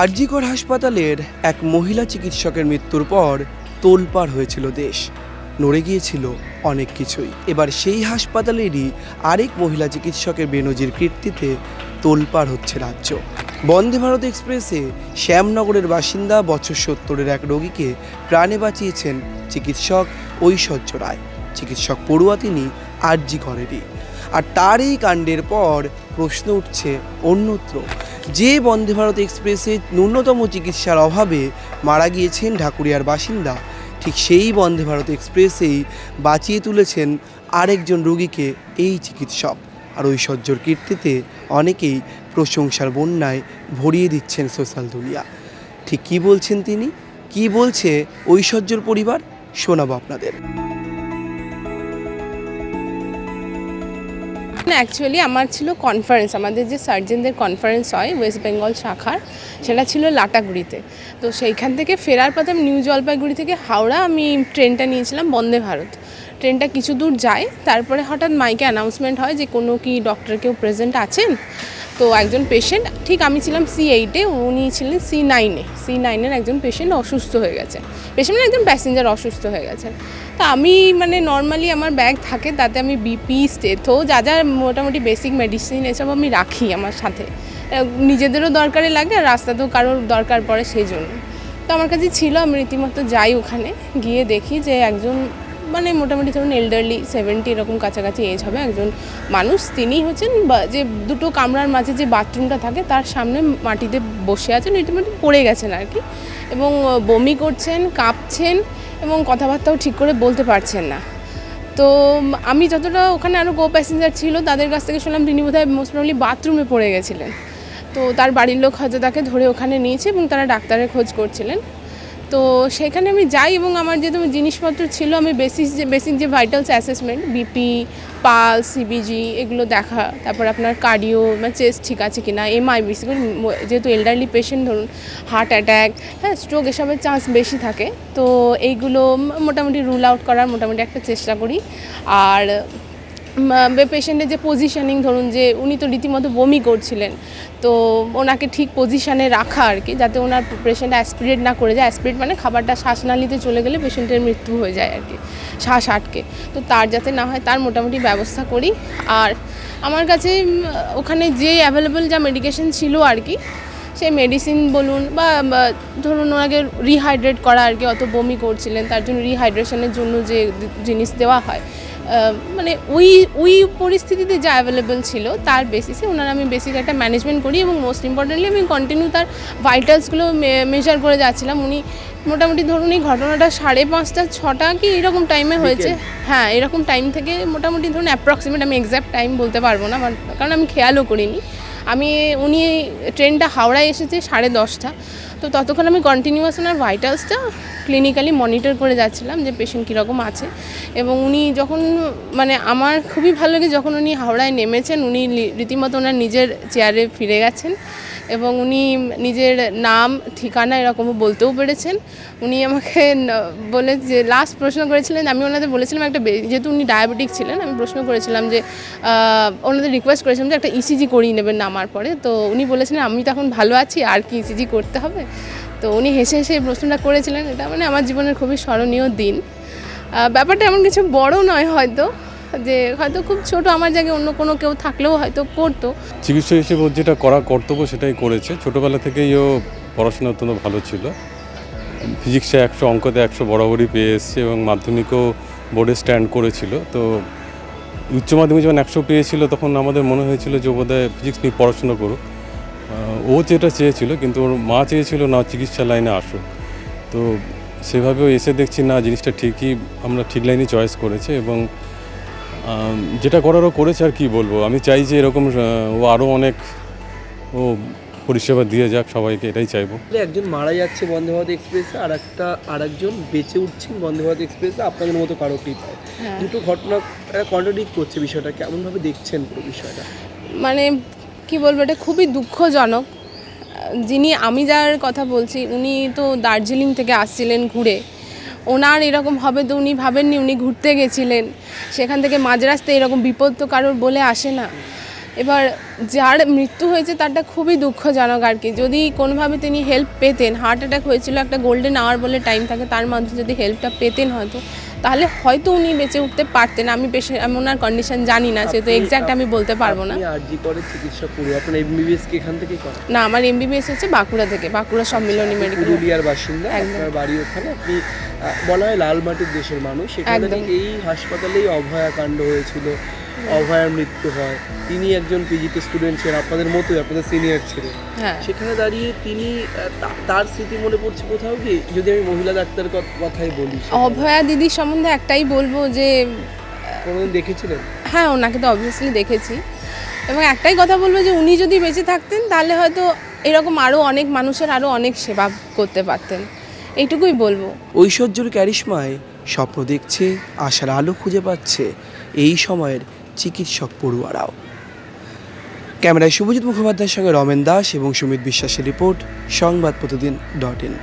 আরজিকর হাসপাতালের এক মহিলা চিকিৎসকের মৃত্যুর পর তোলপাড় হয়েছিল দেশ। নড়ে গিয়েছিল অনেক কিছুই। এবার সেই হাসপাতালেরই আরেক মহিলা চিকিৎসকের বেনজির কীর্তিতে তোলপাড় হচ্ছে রাজ্য। বন্দে ভারত এক্সপ্রেসে শ্যামনগরের বাসিন্দা বছর সত্তরের এক রোগীকে প্রাণে বাঁচিয়েছেন চিকিৎসক ঐশ্বর্য রায়। চিকিৎসক পড়ুয়া তিনি আরজি করেনি আর তার এই কাণ্ডের পর প্রশ্ন উঠছে অন্যত্র। যে বন্দে ভারত এক্সপ্রেসে ন্যূনতম চিকিৎসার অভাবে মারা গিয়েছেন ঢাকুরিয়ার বাসিন্দা, ঠিক সেই বন্দে ভারত এক্সপ্রেসেই বাঁচিয়ে তুলেছেন আরেকজন রোগীকে এই চিকিৎসক। আর ঐশ্বর্যর কীর্তিতে অনেকেই প্রশংসার বন্যায় ভরিয়ে দিচ্ছেন সোশ্যাল দুনিয়া। ঠিক কী বলছেন তিনি? কি বলছে ঐশ্বর্যর পরিবার? শোনাবো আপনাদের। না অ্যাকচুয়ালি আমার ছিল কনফারেন্স আমাদের যে সার্জেনদের কনফারেন্স হয় ওয়েস্ট বেঙ্গল শাখার, সেটা ছিল লাটাগুড়িতে। তো সেইখান থেকে ফেরার পথে আমি নিউ জলপাইগুড়ি থেকে হাওড়া আমি ট্রেনটা নিয়েছিলাম বন্দে ভারত। ট্রেনটা কিছু দূর যায়, তারপরে হঠাৎ মাইকে অ্যানাউন্সমেন্ট হয় যে কোনো কি ডক্টর কেউ প্রেজেন্ট আছেন? তো একজন পেশেন্ট ঠিক আমি ছিলাম সি এইটে উনি ছিলেন সি নাইনে সি নাইনের একজন পেশেন্ট অসুস্থ হয়ে গেছে। পেশেন্ট মানে একজন প্যাসেঞ্জার অসুস্থ হয়ে গেছেন তো আমি মানে নর্মালি আমার ব্যাগ থাকে, তাতে আমি বিপি স্টেথো যা যা মোটামুটি বেসিক মেডিসিন এসব আমি রাখি আমার সাথে। নিজেদেরও দরকারে লাগে আর রাস্তাতেও কারোর দরকার পড়ে সেই জন্য। তো আমার কাছে ছিল, আমি রীতিমতো যাই ওখানে, গিয়ে দেখি যে একজন মানে মোটামুটি ধরুন এল্ডারলি সেভেন্টি এরকম কাছাকাছি এজ হবে একজন মানুষ, তিনি হচ্ছেন যে দুটো কামরার মাঝে যে বাথরুমটা থাকে, তার সামনে মাটিতে বসে আছেন রীতিমতো পড়ে গেছেন আর কি। এবং বমি করছেন, কাঁপছেন এবং কথাবার্তাও ঠিক করে বলতে পারছেন না। তো আমি যতটা ওখানে আরও কো প্যাসেঞ্জার ছিল, তাদের কাছ থেকে শুনলাম তিনি বোধহয় মোস্ট প্রবলি বাথরুমে পড়ে গেছিলেন। তো তার বাড়ির লোক হয়তো তাকে ধরে ওখানে নিয়েছে এবং তারা ডাক্তারের খোঁজ করছিলেন। তো সেখানে আমি যাই এবং আমার যেহেতু জিনিসপত্র ছিল, আমি বেসিক যে বেসিক যে vitals assessment BP pulse CBG এগুলো দেখা, তারপর আপনার কার্ডিও মানে চেস্ট ঠিক আছে কিনা এমআই বেসিক্যালি যেহেতু এল্ডারলি পেশেন্ট ধরুন হার্ট অ্যাট্যাক হ্যাঁ স্ট্রোক এসবের চান্স বেশি থাকে। তো এইগুলো মোটামুটি রুল আউট করার মোটামুটি একটা চেষ্টা করি। আর পেশেন্টের যে পজিশনিং ধরুন যে উনি তো রীতিমতো বমি করছিলেন, তো ওনাকে ঠিক পজিশনে রাখা আর কি, যাতে ওনার পেশেন্ট অ্যাসপিরেট না করে যায়। অ্যাসপিরেট মানে খাবারটা শ্বাসনালীতে চলে গেলে পেশেন্টের মৃত্যু হয়ে যায় আর কি, শ্বাস আটকে। তো তার যাতে না হয়, তার মোটামুটি ব্যবস্থা করি। আর আমার কাছে ওখানে যে অ্যাভেলেবল যা মেডিকেশন ছিল আর কি সেই মেডিসিন বলুন বা ধরুন ওনাকে রিহাইড্রেট করা আর কি, অত বমি করছিলেন, তার জন্য রিহাইড্রেশনের জন্য যে জিনিস দেওয়া হয় মানে ওই ওই পরিস্থিতিতে যা অ্যাভেলেবেল ছিল তার বেসিসে ওনার আমি বেসিক একটা ম্যানেজমেন্ট করি এবং মোস্ট ইম্পর্টেন্টলি আমি কন্টিনিউ তার ভাইটালসগুলো মেজার করে যাচ্ছিলাম। উনি মোটামুটি ধরুন এই ঘটনাটা সাড়ে পাঁচটা ছটা কি এরকম টাইমে হয়েছে। হ্যাঁ এরকম টাইম থেকে মোটামুটি ধরুন অ্যাপ্রক্সিমেট আমি এক্স্যাক্ট টাইম বলতে পারব না কারণ আমি খেয়ালও করিনি। আমি উনি ট্রেনটা হাওড়ায় এসেছে সাড়ে দশটা। তো ততক্ষণ আমি কন্টিনিউয়াস ওনার ভাইটালসটা ক্লিনিক্যালি মনিটর করে যাচ্ছিলাম যে পেশেন্ট কীরকম আছে। এবং উনি যখন মানে আমার খুবই ভালো লাগে যখন উনি হাওড়ায় নেমেছেন, উনি রীতিমতো ওনার নিজের চেয়ারে ফিরে গেছেন। এবং উনি নিজের নাম, ঠিকানা এরকমও বলতেও পেরেছেন। উনি আমাকে বলে যে লাস্ট প্রশ্ন করেছিলেন, আমি ওনাদের বলেছিলাম একটা যেহেতু উনি ডায়াবেটিক ছিলেন, আমি প্রশ্ন করেছিলাম যে ওনাদের রিকোয়েস্ট করেছিলাম যে, একটা ইসিজি করিয়ে নেবেন নামার পরে। তো উনি বলেছিলেন, আমি তখন ভালো আছি, আর কি ইসিজি করতে হবে? তো উনি হেসে হেসে এই প্রশ্নটা করেছিলেন। এটা মানে আমার জীবনের খুবই স্মরণীয় দিন। ব্যাপারটা এমন কিছু বড় নয় হয়তো যে হয়তো খুব ছোট, আমার জায়গায় অন্য কোনো কেউ থাকলেও হয়তো করতো। চিকিৎসক হিসেবে যেটা করা কর্তব্য সেটাই করেছে। ছোটোবেলা থেকেই ও পড়াশোনা অত্যন্ত ভালো ছিল। ফিজিক্সে একশো অঙ্কতে একশো বরাবরই পেয়ে এসছে এবং মাধ্যমিকও বোর্ডে স্ট্যান্ড করেছিল। তো উচ্চ মাধ্যমিক যখন একশো পেয়েছিল, তখন আমাদের মনে হয়েছিল যে বোধহয় ফিজিক্স নিয়ে পড়াশোনা করুক। ও যেটা চেয়েছিল, কিন্তু ওর মা চেয়েছিল না চিকিৎসা লাইনে আসুক তো সেভাবেও এসে দেখছি, না, জিনিসটা ঠিকই, আমরা ঠিক লাইনই চয়েস করেছে। এবং যেটা করারও করেছে আর কি বলব। আমি চাই যে এরকম ও আরও অনেক ও পরিষেবা দিয়ে যাক সবাইকে এটাই চাইব। একজন মারা যাচ্ছে বন্দে ভারত এক্সপ্রেসে আর একটা আর একজন বেঁচে উঠছেন বন্দে ভারত এক্সপ্রেসে আপনাদের মতো কারও কৃপায়। হ্যাঁ। দুটো ঘটনা কন্ট্রাডিক্ট করছে বিষয়টা কেমনভাবে দেখছেন পুরো বিষয়টা? মানে কি বলব এটা খুবই দুঃখজনক। যিনি আমি যার কথা বলছি উনি তো দার্জিলিং থেকে আসছিলেন ঘুরে। ওনার এরকম হবে তো উনি ভাবেননি, উনি ঘুরতে গেছিলেন। সেখান থেকে মাঝ রাস্তায় এরকম বিপদ তো কারোর বলে আসে না। এবার যার মৃত্যু হয়েছে তারটা খুবই দুঃখজনক আর কি। যদি কোনোভাবে তিনি হেল্প পেতেন হার্ট অ্যাটাক হয়েছিল একটা গোল্ডেন আওয়ার বলে টাইম থাকে, তার মাধ্যমে যদি হেল্পটা পেতেন হয়তো তাহলে হয়তো উনি বেঁচে উঠতে পারতেন আমি বেশি আমি ওনার কন্ডিশন জানি না সেহেতু এক্স্যাক্ট আমি বলতে পারব না। আরজি করে চিকিৎসা আপনার এমবিবিএস কি এখান থেকে করেন? না আমার এমবিবিএস হচ্ছে বাঁকুড়া থেকে বাঁকুড়া সম্মিলনী মেডিকেল পুরুলিয়ার বাসিন্দা একবার আপনার বাড়ি ওখানে আপনি বলা হয় লাল মাটির দেশের মানুষ সেখানে। এই হাসপাতালেই অভয়াকাণ্ড হয়েছিল অভয়ার মৃত্যু হয়। তিনি একজন পিজিটি স্টুডেন্ট ছিলেন আপনাদের মতোই আপনাদের সিনিয়র ছিলেন। হ্যাঁ। সেখানে দাঁড়িয়ে তিনি তার স্মৃতি মনে পড়ছে কোথাও কি? যদি আমি মহিলা ডাক্তার কথাই বলি অভয়া দিদির সম্বন্ধে একটাই বলব যে কোনোদিন দেখেছিলেন? হ্যাঁ ওনাকে তো অবভিয়াসলি দেখেছি। এবং একটাই কথা বলব যে উনি যদি বেঁচে থাকতেন তাহলে হয়তো এরকম আরও অনেক মানুষের আরও অনেক সেবা করতে পারতেন। এইটুকুই বলব। ঐশ্বর্যর ক্যারিশমায় স্বপ্ন দেখছে আশার আলো খুঁজে পাচ্ছে। এই সময়ের চিকিৎসক পড়ুয়ারাও। ক্যামেরায় শুভজিৎ মুখোপাধ্যায়ের সঙ্গে রমেন দাস এবং সুমিত বিশ্বাসের রিপোর্ট, সংবাদ প্রতিদিন ডট ইন।